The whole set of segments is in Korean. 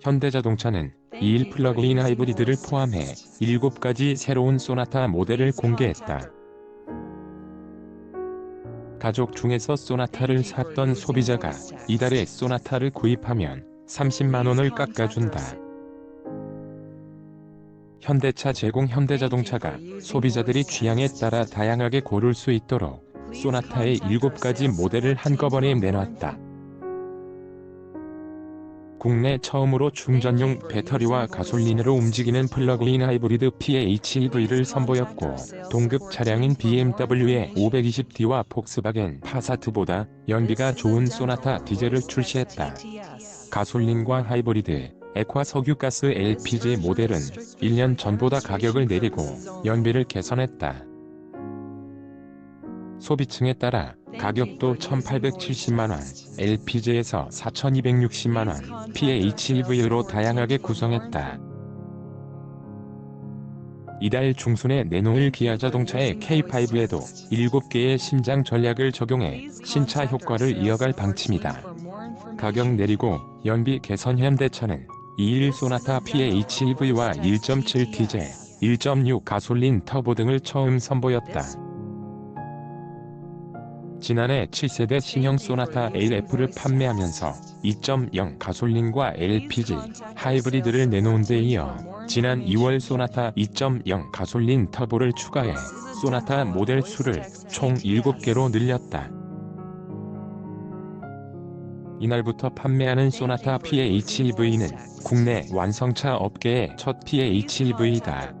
현대자동차는 2일 플러그인 하이브리드를 포함해 7가지 새로운 소나타 모델을 공개했다. 가족 중에서 소나타를 샀던 소비자가 이달에 소나타를 구입하면 30만원을 깎아준다. 현대차 제공 현대자동차가 소비자들이 취향에 따라 다양하게 고를 수 있도록 소나타의 7가지 모델을 한꺼번에 내놨다. 국내 처음으로 충전용 배터리와 가솔린으로 움직이는 플러그인 하이브리드 PHEV를 선보였고 동급 차량인 BMW의 520D와 폭스바겐 파사트보다 연비가 좋은 소나타 디젤을 출시했다. 가솔린과 하이브리드, 액화 석유가스 LPG 모델은 1년 전보다 가격을 내리고 연비를 개선했다. 소비층에 따라 가격도 1,870만원, LPG에서 4,260만원, PHEV로 다양하게 구성했다. 이달 중순에 내놓을 기아 자동차의 K5에도 7개의 신장 전략을 적용해 신차 효과를 이어갈 방침이다. 가격 내리고 연비 개선 현대차는 2일 소나타 PHEV와 1.7 디젤, 1.6 가솔린 터보 등을 처음 선보였다. 지난해 7세대 신형 소나타 AF를 판매하면서 2.0 가솔린과 LPG, 하이브리드를 내놓은 데 이어 지난 2월 소나타 2.0 가솔린 터보를 추가해 소나타 모델 수를 총 7개로 늘렸다. 이날부터 판매하는 소나타 PHEV는 국내 완성차 업계의 첫 PHEV다.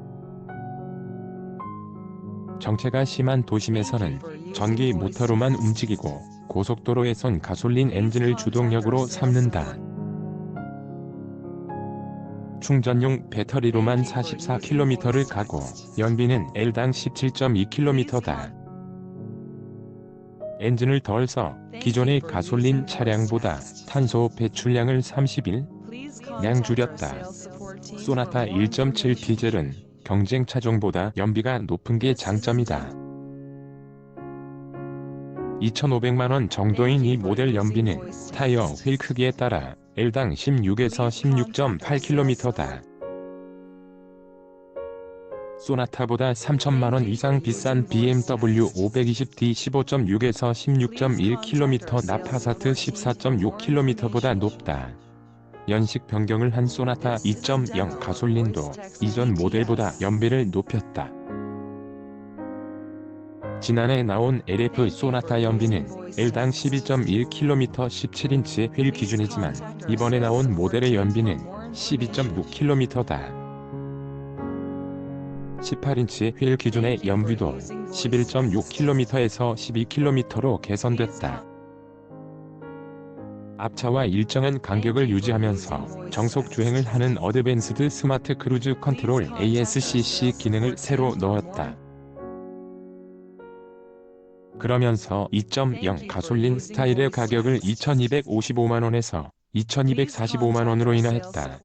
정체가 심한 도심에서는 전기 모터로만 움직이고 고속도로에선 가솔린 엔진을 주동력으로 삼는다. 충전용 배터리로만 44km를 가고 연비는 L당 17.2km다. 엔진을 덜 써 기존의 가솔린 차량보다 탄소 배출량을 31량 줄였다. 소나타 1.7 디젤은 경쟁 차종보다 연비가 높은 게 장점이다. 2,500만원 정도인 이 모델 연비는 타이어 휠 크기에 따라 L당 16에서 16.8km다. 소나타보다 3천만원 이상 비싼 BMW 520d 15.6에서 16.1km 나 파사트 14.6km보다 높다. 연식 변경을 한 소나타 2.0 가솔린도 이전 모델보다 연비를 높였다. 지난해 나온 LF 소나타 연비는 L당 12.1km 17인치 휠 기준이지만 이번에 나온 모델의 연비는 12.6km다. 18인치 휠 기준의 연비도 11.6km에서 12km로 개선됐다. 앞차와 일정한 간격을 유지하면서 정속 주행을 하는 어드밴스드 스마트 크루즈 컨트롤 ASCC 기능을 새로 넣었다. 그러면서 2.0 가솔린 스타일의 가격을 2255만원에서 2245만원으로 인하했다.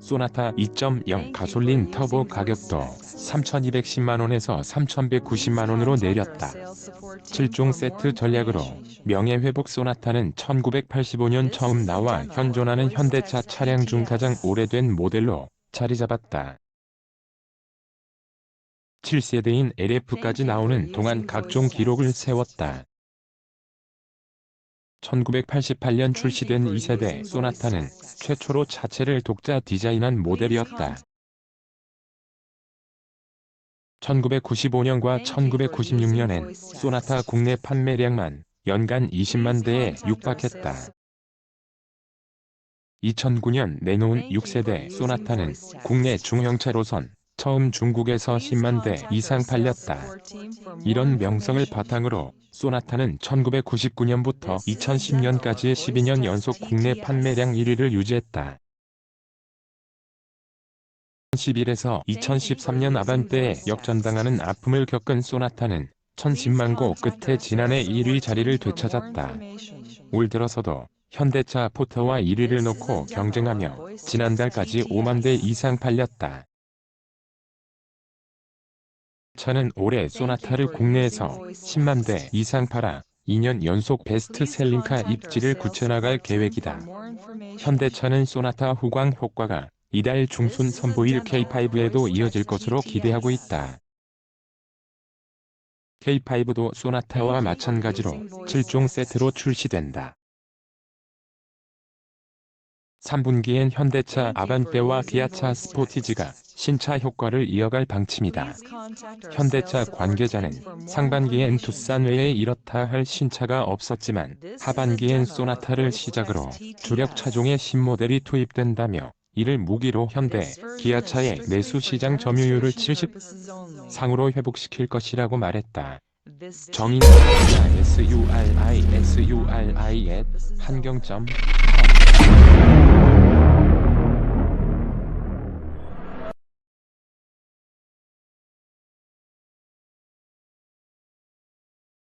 소나타 2.0 가솔린 터보 가격도 3,210만원에서 3,190만원으로 내렸다. 7종 세트 전략으로 명예회복 소나타는 1985년 처음 나와 현존하는 현대차 차량 중 가장 오래된 모델로 자리 잡았다. 7세대인 LF까지 나오는 동안 각종 기록을 세웠다. 1988년 출시된 2세대 소나타는 최초로 차체를 독자 디자인한 모델이었다. 1995년과 1996년엔 소나타 국내 판매량만 연간 20만 대에 육박했다. 2009년 내놓은 6세대 소나타는 국내 중형차로선 처음 중국에서 10만 대 이상 팔렸다. 이런 명성을 바탕으로 소나타는 1999년부터 2010년까지 12년 연속 국내 판매량 1위를 유지했다. 2011에서 2013년 아반떼에 역전당하는 아픔을 겪은 소나타는 1010만 고 끝에 지난해 1위 자리를 되찾았다. 올 들어서도 현대차 포터와 1위를 놓고 경쟁하며 지난달까지 5만 대 이상 팔렸다. 차는 올해 소나타를 국내에서 10만 대 이상 팔아 2년 연속 베스트셀링카 입지를 굳혀나갈 계획이다. 현대차는 소나타 후광 효과가 이달 중순 선보일 K5에도 이어질 것으로 기대하고 있다. K5도 소나타와 마찬가지로 7종 세트로 출시된다. 3분기엔 현대차 아반떼와 기아차 스포티지가 신차 효과를 이어갈 방침이다. 현대차 관계자는 상반기엔 투싼 외에 이렇다 할 신차가 없었지만 하반기엔 소나타를 시작으로 주력 차종의 신모델이 투입된다며 이를 무기로 현대, 기아차의 내수 시장 점유율을 70 상으로 회복시킬 것이라고 말했다. 정인 SURI SURI at 한경.com